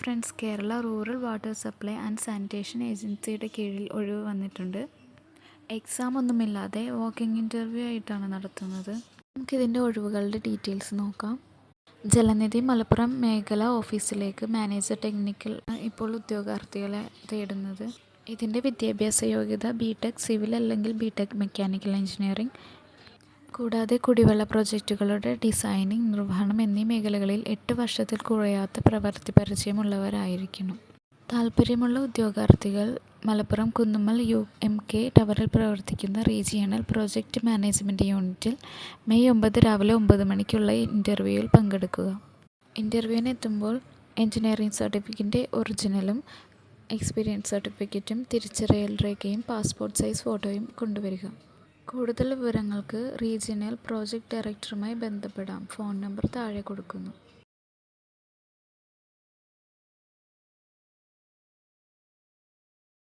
Friends Kerala rural water supply and sanitation ഏജൻസിയുടെ കീഴിൽ ഒഴിവ് വന്നിട്ടുണ്ട്. എക്സാം ഒന്നുമില്ലാതെ വാക്കിംഗ് ഇന്റർവ്യൂ ആയിട്ടാണ് നടത്തുന്നത്. നമുക്കിതിന്റെ ഒഴിവുകളുടെ ഡീറ്റെയിൽസ് നോക്കാം. ജലനിധി മലപ്പുറം മേഖല ഓഫീസിലേക്ക് മാനേജർ ടെക്നിക്കൽ ഇപ്പോൾ ഉദ്യോഗാർത്ഥികളെ തേടുന്നത്. ഇതിന്റെ വിദ്യാഭ്യാസ യോഗ്യത ബി ടെക് സിവിൽ അല്ലെങ്കിൽ ബി ടെക് മെക്കാനിക്കൽ എഞ്ചിനീയറിംഗ് കൂടാതെ കുടിവെള്ള പ്രോജക്റ്റുകളുടെ ഡിസൈനിങ് നിർവഹണം എന്നീ മേഖലകളിൽ എട്ട് വർഷത്തിൽ കുറയാത്ത പ്രവൃത്തി പരിചയമുള്ളവരായിരിക്കണം. താൽപ്പര്യമുള്ള ഉദ്യോഗാർത്ഥികൾ Malappuram Kunnummal U M K ടവറിൽ പ്രവർത്തിക്കുന്ന റീജിയണൽ പ്രോജക്റ്റ് മാനേജ്മെന്റ് യൂണിറ്റിൽ മെയ് ഒമ്പത് രാവിലെ ഒമ്പത് മണിക്കുള്ള ഇന്റർവ്യൂവിൽ പങ്കെടുക്കുക. ഇന്റർവ്യൂവിന് എത്തുമ്പോൾ എഞ്ചിനീയറിംഗ് സർട്ടിഫിക്കറ്റിന്റെ ഒറിജിനലും എക്സ്പീരിയൻസ് സർട്ടിഫിക്കറ്റും തിരിച്ചറിയൽ രേഖയും പാസ്പോർട്ട് സൈസ് ഫോട്ടോയും കൊണ്ടുവരിക. കൂടുതൽ വിവരങ്ങൾക്ക് റീജിയണൽ പ്രോജക്റ്റ് ഡയറക്ടറുമായി ബന്ധപ്പെടാം. ഫോൺ നമ്പർ താഴെ കൊടുക്കുന്നു.